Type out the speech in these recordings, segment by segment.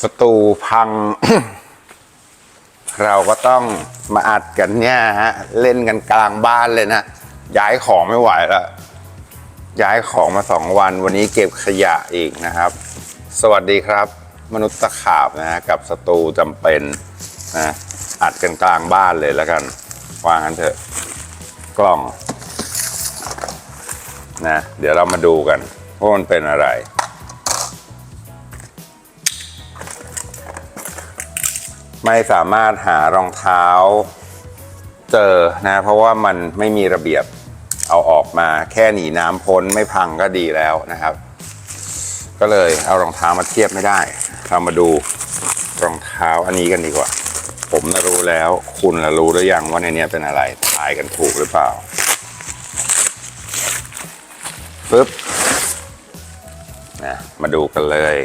สตูพัง เราก็ต้องมาอัดกันเนี่ยฮะ เล่นกันกลางบ้านเลยนะ ย้ายของไม่ไหวแล้ว ย้ายของมาสองวันวันนี้เก็บขยะอีกนะครับ สวัสดีครับ มนุษย์ตะขาบนะฮะกับสตูจำเป็นนะอัดกันกลางบ้านเลยแล้วกันวางกันเถอะ กล่อง นะเดี๋ยวเรามาดูกันว่ามันเป็นอะไร ไม่สามารถหารองเท้าเจอนะเพราะว่ามันไม่มีระเบียบเอาออกมาแค่หนีน้ำพ้นไม่พังก็ดีแล้วนะครับ ก็เลยเอารองเท้ามาเทียบไม่ได้ เรามาดูรองเท้าอันนี้กันดีกว่า ผมนะรู้แล้ว คุณละรู้หรือยังว่าในนี้เป็นอะไรทายกันถูกหรือเปล่า ปึ๊บนะมาดูกันเลย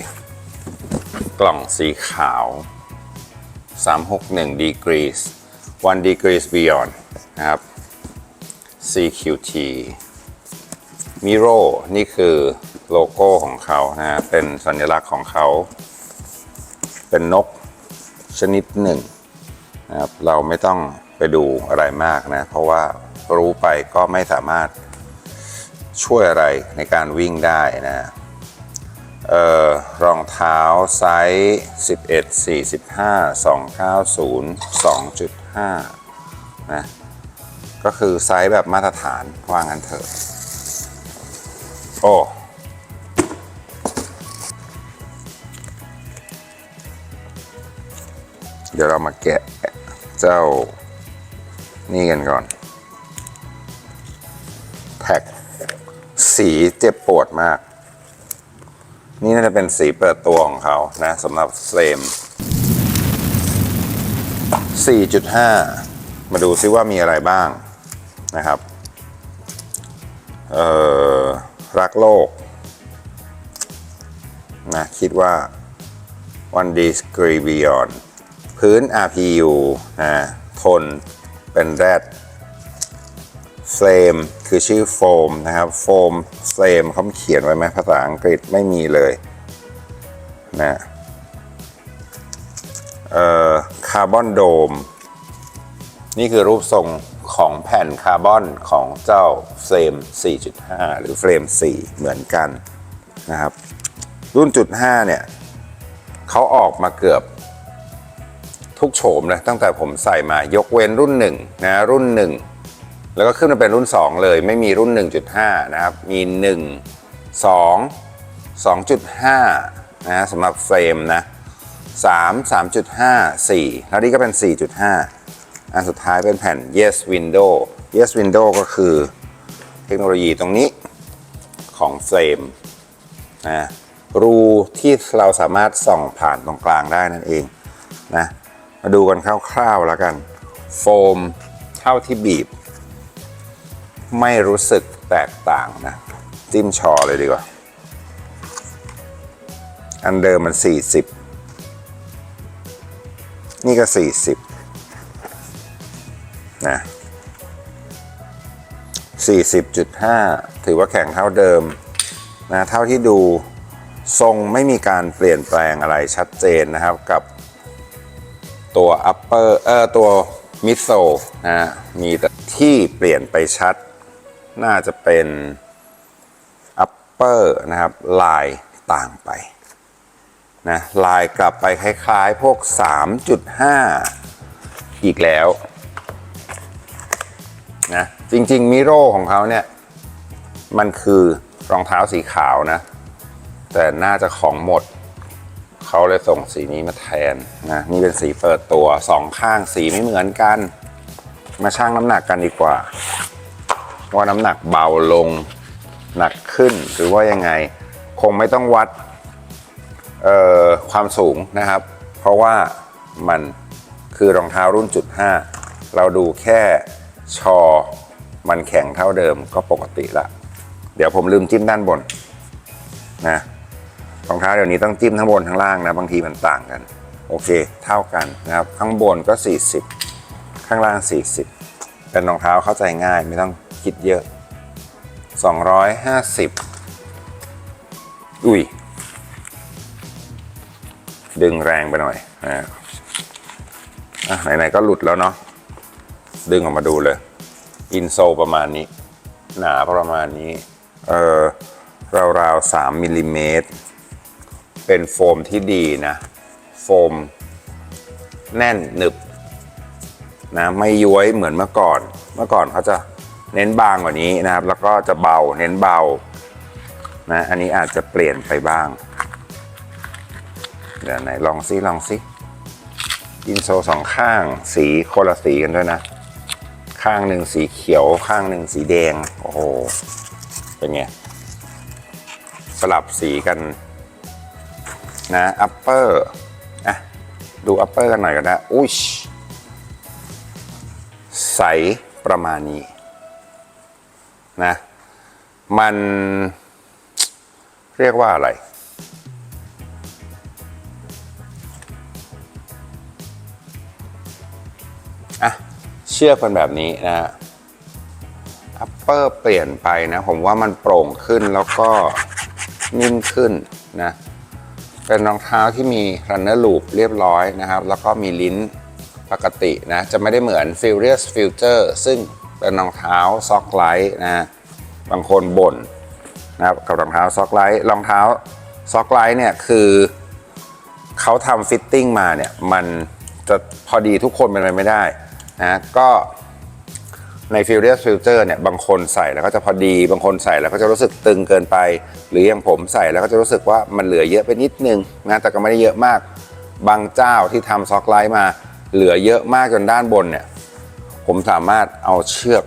กล่องสีขาว 361 degrees 1 degrees beyond นะครับ CQT Miro นี่คือโลโก้ของเขานะ เป็นสัญลักษณ์ของเขา เป็นนกชนิดหนึ่งนะครับ เราไม่ต้องไปดูอะไรมากนะ เพราะว่ารู้ไปก็ไม่สามารถ ช่วยอะไรในการวิ่งได้นะเอ่อรองเท้าไซส์11 45 290 2.5 นะ ก็คือไซส์แบบมาตรฐานว่างั้นเถอะ โอ้เดี๋ยวเรามาแกะเจ้านี่กันก่อน แท็ก สีเจ็บปวดมาก นี่น่าจะเป็นสีเปิดตัวของเขานะสำหรับเฟรม4.5 มาดูซิว่ามีอะไรบ้างนะครับ เอ่อ รักโลกนะคิดว่า one degree beyond พื้น RPU นะทนเป็นแรด เฟรมคือชื่อโฟมนะครับโฟมเฟรมเขาเขียนไว้ไหมภาษาอังกฤษไม่มีเลยนะเอ่อคาร์บอนโดม นี่คือรูปทรงของแผ่นคาร์บอนของเจ้าเฟรม 4.5 หรือเฟรม 4 เหมือนกันนะครับ รุ่นจุด 5 เนี่ยเขาออกมาเกือบทุกโฉมนะตั้งแต่ผมใส่มายกเว้นรุ่น 1 นะ รุ่น 1 แล้วก็ขึ้นมาเป็นรุ่น 2 เลย ไม่มีรุ่น 1.5 นะครับ มี 1 2 2.5 นะสำหรับเฟรมนะ 3 3.5 4 แล้วนี่ก็เป็น 4.5 อันสุดท้ายเป็นแผ่น Yes Window Yes Window ก็คือเทคโนโลยีตรงนี้ของเฟรมนะรูที่เราสามารถส่องผ่านตรงกลางได้นั่นเองนะมาดูกันคร่าวๆแล้วกัน โฟมเท่าที่บีบ ไม่รู้สึกแตกต่างนะ จิ้มชอเลยดีกว่า อันเดิมมัน 40 นี่ก็ 40 นะ 40.5 ถือว่าแข็งเท่าเดิมนะเท่าที่ดูทรงไม่มีการเปลี่ยนแปลงอะไรชัดเจนนะครับกับตัว upper เอ่อตัว mid sole นะมีแต่ที่เปลี่ยนไปชัด น่าจะเป็น upper นะครับ ลายต่างไปนะลายกลับไปคล้ายๆ พวก 3.5 อีกแล้วนะจริงๆมิโรของเขาเนี่ย มันคือรองเท้าสีขาวนะ แต่น่าจะของหมด เขาเลยส่งสีนี้มาแทนนะนี่เป็นสีเปิดตัวสองข้างสีไม่เหมือนกัน มาชั่งน้ำหนักกันดีกว่า ว่าน้ำหนักเบาลงหนักขึ้นหรือว่ายังไง คงไม่ต้องวัดความสูงนะครับ เพราะว่ามันคือรองเท้ารุ่นจุด5เราดูแค่ชอ มันแข็งเท่าเดิมก็ปกติละ เดี๋ยวผมลืมจิ้มด้านบนนะรองเท้าเดี๋ยวนี้ต้องจิ้มทั้งบนทั้งล่างนะบางทีมันต่างกัน โอเค เท่ากันนะครับ ข้างบนก็ 40 ข้างล่าง 40 เป็นรองเท้าเข้าใจง่ายไม่ต้อง คิดเยอะ 250 อุ้ย ดึงแรงไปหน่อยนะอะไหนๆก็หลุดแล้วเนาะ ดึงออกมาดูเลย อินโซประมาณนี้ หนาประมาณนี้ เออราวๆสามมิลลิเมตร เป็นโฟมที่ดีนะ โฟม แน่นหนึบนะไม่ย้วยเหมือนเมื่อก่อน เมื่อก่อนเขาจะ เน้นบางกว่านี้นะครับ แล้วก็จะเบาเน้นเบานะอันนี้อาจจะเปลี่ยนไปบ้าง เดี๋ยวไหนลองซิลองซิอินโซสองข้างสีคนละสีกันด้วยนะ ข้างหนึ่งสีเขียวข้างหนึ่งสีแดง โอ้โห เป็นไง สลับสีกันนะอัปเปอร์อะดูอัปเปอร์กันหน่อยก็ได้อุ้ยใสประมาณนี้ นะ มันเรียกว่าอะไร อะ เชือกเป็นแบบนี้นะฮะอัปเปอร์เปลี่ยนไปนะ ผมว่ามันโปร่งขึ้นแล้วก็นิ่มขึ้นนะ เป็นรองเท้าที่มีรันเนอร์ลูปเรียบร้อยนะครับ แล้วก็มีลิ้นปกตินะ จะไม่ได้เหมือน Furious Future ซึ่ง รองเท้าซ็อกไลท์นะฮะบางคนบ่นนะครับกับรองเท้าซ็อกไลท์รองเท้าซ็อกไลท์เนี่ยคือเขาทำฟิตติ้งมาเนี่ยมันจะพอดีทุกคนเป็นไปไม่ได้นะก็ใน Furious Future เนี่ยบางคนใส่แล้วก็จะพอดีบางคนใส่แล้วก็จะรู้สึกตึงเกินไป หรืออย่างผมใส่แล้วก็จะรู้สึกว่ามันเหลือเยอะไปนิดนึงนะแต่ก็ไม่ได้เยอะมาก บางเจ้าที่ทำซ็อกไลท์มาเหลือเยอะมากจนด้านบนเนี่ย ผมสามารถเอาเชือก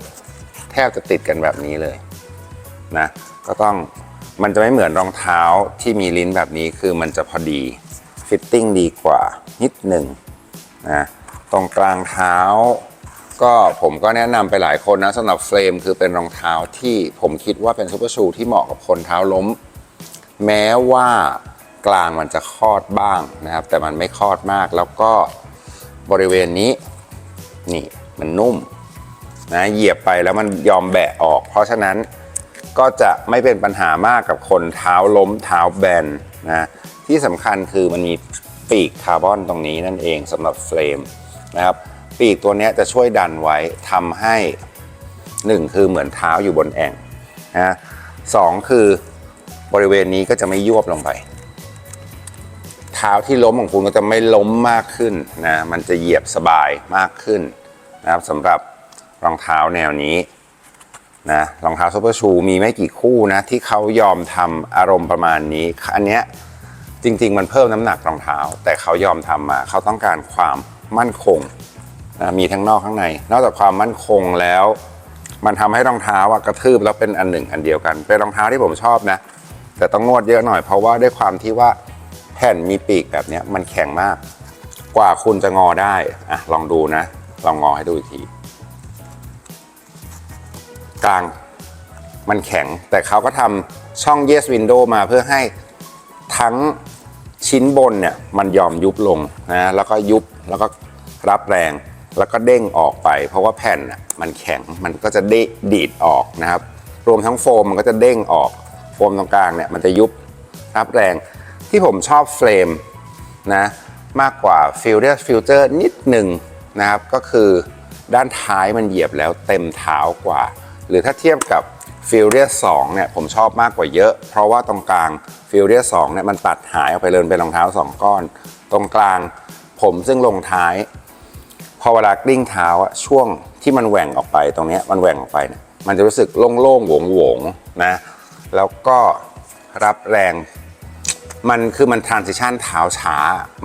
แทบจะติดกันแบบนี้เลยนะก็ต้องมันจะไม่เหมือนรองเท้าที่มีลิ้นแบบนี้คือมันจะพอดีฟิตติ้งดีกว่านิดหนึ่งนะตรงกลางเท้า ก็ผมก็แนะนำไปหลายคนนะสำหรับเฟรมคือเป็นรองเท้าที่ผมคิดว่าเป็นซูเปอร์ชูที่เหมาะกับคนเท้าล้ม แม้ว่ากลางมันจะคลอดบ้างนะครับ แต่มันไม่คลอดมากแล้วก็บริเวณนี้นี่ มันนุ่มนะเหยียบไปแล้วมันยอมแบะออก เพราะฉะนั้นก็จะไม่เป็นปัญหามากกับคนเท้าล้มเท้าแบนนะที่สำคัญคือมันมีปีกคาร์บอนตรงนี้นั่นเองสำหรับเฟรมนะครับปีกตัวนี้จะช่วยดันไว้ทำให้หนึ่งคือเหมือนเท้าอยู่บนแอ่งนะสองคือบริเวณนี้ก็จะไม่ยวบลงไป เท้าที่ล้มของคุณก็จะไม่ล้มมากขึ้นนะมันจะเหยียบสบายมากขึ้น นะครับสำหรับรองเท้าแนวนี้นะรองเท้าซูเปอร์ชูมีไม่กี่คู่นะที่เขายอมทำอารมณ์ประมาณนี้ อันเนี้ยจริง ๆ มันเพิ่มน้ำหนักรองเท้า แต่เขายอมทำมาเขาต้องการความมั่นคงนะมีทั้งนอกข้างใน นอกจากความมั่นคงแล้ว มันทำให้รองเท้าอะกระทืบแล้วเป็นอันหนึ่งอันเดียวกัน เป็นรองเท้าที่ผมชอบนะ แต่ต้องนวดเยอะหน่อยเพราะว่าด้วยความที่ว่าแผ่นมีปีกแบบนี้มันแข็งมาก กว่าคุณจะงอได้อะลองดูนะ ลองงอให้ดูอีกที กลางมันแข็งแต่เขาก็ทำช่อง yes window มาเพื่อให้ทั้งชิ้นบนเนี่ยมันยอมยุบลงนะแล้วก็ยุบแล้วก็รับแรง แล้วก็เด้งออกไป เพราะว่าแผ่นมันแข็งมันก็จะดดีดออกนะครับ รวมทั้งโฟมมันก็จะเด้งออก โฟมตรงกลางเนี่ยมันจะยุบรับแรงที่ผมชอบเฟรมนะมากกว่า Furious Future นิดหนึ่ง นะครับก็คือด้านท้ายมันเหยียบแล้วเต็มเท้ากว่า หรือถ้าเทียบกับ Furious 2เนี่ยผมชอบมากกว่าเยอะ เพราะว่าตรงกลาง Furious 2เนี่ยมันตัดหายออกไปเลยเป็นรองเท้า 2 ก้อน ตรงกลางผมซึ่งลงท้าย พอเวลากลิ้งเท้าช่วงที่มันแหว่งออกไปตรงนี้มันแหว่งออกไปเนี่ยมันจะรู้สึกโล่งๆโหวงๆนะแล้วก็รับแรงมันคือมัน transition เท้าช้า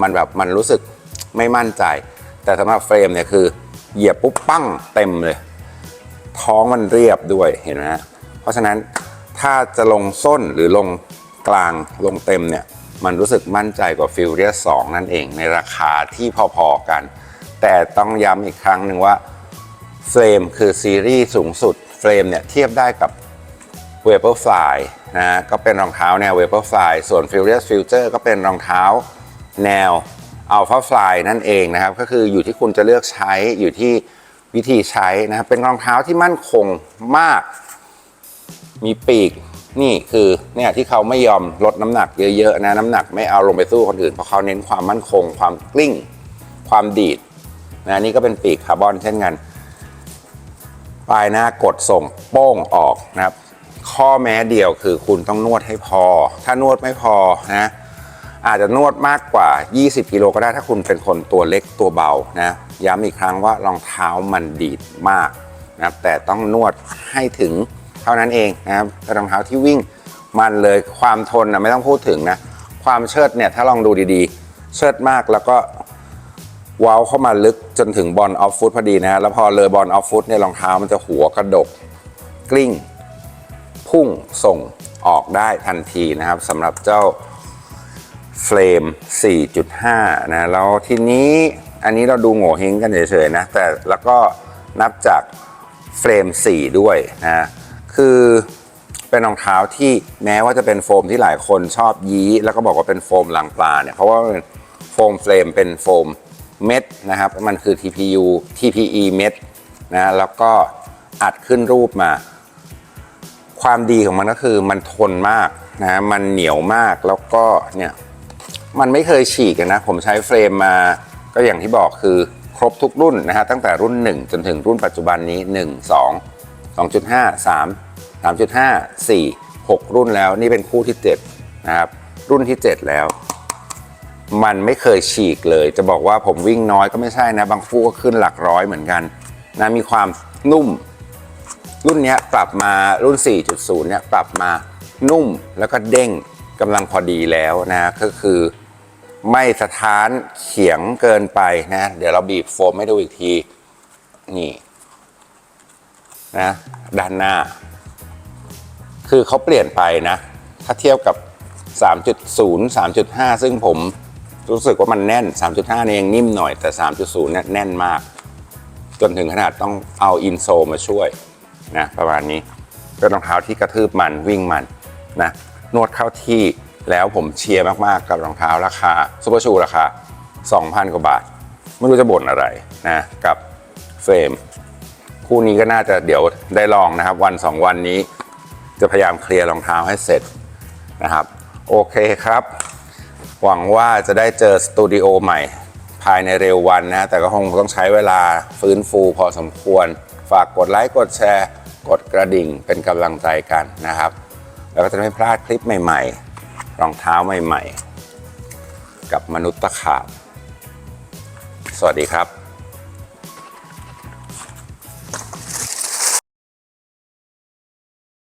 มันแบบมันรู้สึกไม่มั่นใจ แต่สำหรับเฟรมเนี่ยคือเหยียบปุ๊บปั้งเต็มเลย ท้องมันเรียบด้วยเห็นไหมฮะเพราะฉะนั้นถ้าจะลงส้นหรือลงกลางลงเต็มเนี่ยมันรู้สึกมั่นใจกว่า f u r i o u s 2 นั่นเองในราคาที่พอๆกัน แต่ต้องย้ำอีกครั้งหนึ่งว่าเฟรมคือซีรีส์สูงสุดเฟรมเนี่ยเทียบได้กับ w a p e r f l y นะก็เป็นรองเท้าแนว w a p e r f l y ส่วน Furious Future ก็เป็นรองเท้าแนว Alpha Fly นั่นเองนะครับ ก็คืออยู่ที่คุณจะเลือกใช้อยู่ที่วิธีใช้นะครับ เป็นรองเท้าที่มั่นคงมาก มีปีกนี่คือเนี่ยที่เขาไม่ยอมลดน้ำหนักเยอะๆนะน้ำหนักไม่เอาลงไปสู้คนอื่นเพราะเขาเน้นความมั่นคง ความกลิ้ง ความดีดนะนี่ก็เป็นปีกคาร์บอนเช่นกันปลายหน้ากดส่งโป้งออกนะครับ ข้อแม้เดียวคือคุณต้องนวดให้พอ ถ้านวดไม่พอนะ อาจจะนวดมากกว่า 20 กิโลก็ได้ถ้าคุณเป็นคนตัวเล็กตัวเบานะย้ำอีกครั้งว่ารองเท้ามันดีดมากนะครับแต่ต้องนวดให้ถึงเท่านั้นเองนะครับรองเท้าที่วิ่งมันเลยความทนนะไม่ต้องพูดถึงนะความเชิดเนี่ยถ้าลองดูดีๆ เชิดมากแล้วก็ว้าเข้ามาลึกจนถึงบอลออฟฟุตพอดีนะฮะแล้วพอเลยบอลออฟฟุตเนี่ยรองเท้ามันจะหัวกระดก กลิ้ง พุ่งส่งออกได้ทันทีนะครับสำหรับเจ้า เฟรม 4.5 นะ แล้วทีนี้อันนี้เราดูโง่เฮงกันเฉยๆนะ แต่แล้วก็นับจากเฟรม 4 ด้วยนะ คือเป็นรองเท้าที่แม้ว่าจะเป็นโฟมที่หลายคนชอบยี้ แล้วก็บอกว่าเป็นโฟมหลังปลาเนี่ย เพราะว่าโฟมเฟรมเป็นโฟมเม็ดนะครับ มันคือ TPU TPE เม็ดนะ แล้วก็อัดขึ้นรูปมา ความดีของมันก็คือมันทนมากนะ มันเหนียวมาก แล้วก็เนี่ย มันไม่เคยฉีกนะ ผมใช้เฟรมมาก็อย่างที่บอกคือครบทุกรุ่นนะฮะตั้งแต่รุ่น 1 จนถึงรุ่นปัจจุบันนี้ 1 2 2.5 3 3.5 4 6 รุ่นแล้วนี่เป็นคู่ที่ 7 นะครับ รุ่นที่ 7 แล้ว มันไม่เคยฉีกเลย จะบอกว่าผมวิ่งน้อยก็ไม่ใช่นะ บางคู่ก็ขึ้นหลักร้อยเหมือนกันนะมีความนุ่ม รุ่นนี้ปรับมารุ่น 4.0 เนี่ยปรับมานุ่มแล้วก็เด้งกำลังพอดีแล้วนะก็คือ ไม่สะท้านเขียงเกินไปนะ เดี๋ยวเราบีบโฟมให้ดูอีกที นี่นะด้านหน้า คือเขาเปลี่ยนไปนะ ถ้าเทียบกับ 3.0 3.5 ซึ่งผมรู้สึกว่ามันแน่น 3.5เนี่ยยังนิ่มหน่อยแต่ 3.0เนี่ยแน่นมาก จนถึงขนาดต้องเอาอินโซมาช่วยนะประมาณนี้เป็รองเท้าที่กระทืบมันวิ่งมันนะนวดเข้าที่ แล้วผมเชียร์มากๆกับรองเท้าราคาซูเปอร์ชูราคา 2,000 กว่าบาท ไม่รู้จะบ่นอะไรนะกับเฟรม คู่นี้ก็น่าจะเดี๋ยวได้ลองนะครับ วัน 2 วันนี้จะพยายามเคลียร์รองเท้าให้เสร็จนะครับ โอเคครับ หวังว่าจะได้เจอสตูดิโอใหม่ ภายในเร็ววันนะ แต่ก็คงต้องใช้เวลาฟื้นฟูพอสมควร ฝากกดไลค์ กดแชร์ กดกระดิ่งเป็นกำลังใจกันนะครับ แล้วก็จะไม่พลาดคลิปใหม่ ๆ รองเท้าใหม่ๆ กับมนุษย์ตะขาบ สวัสดีครับ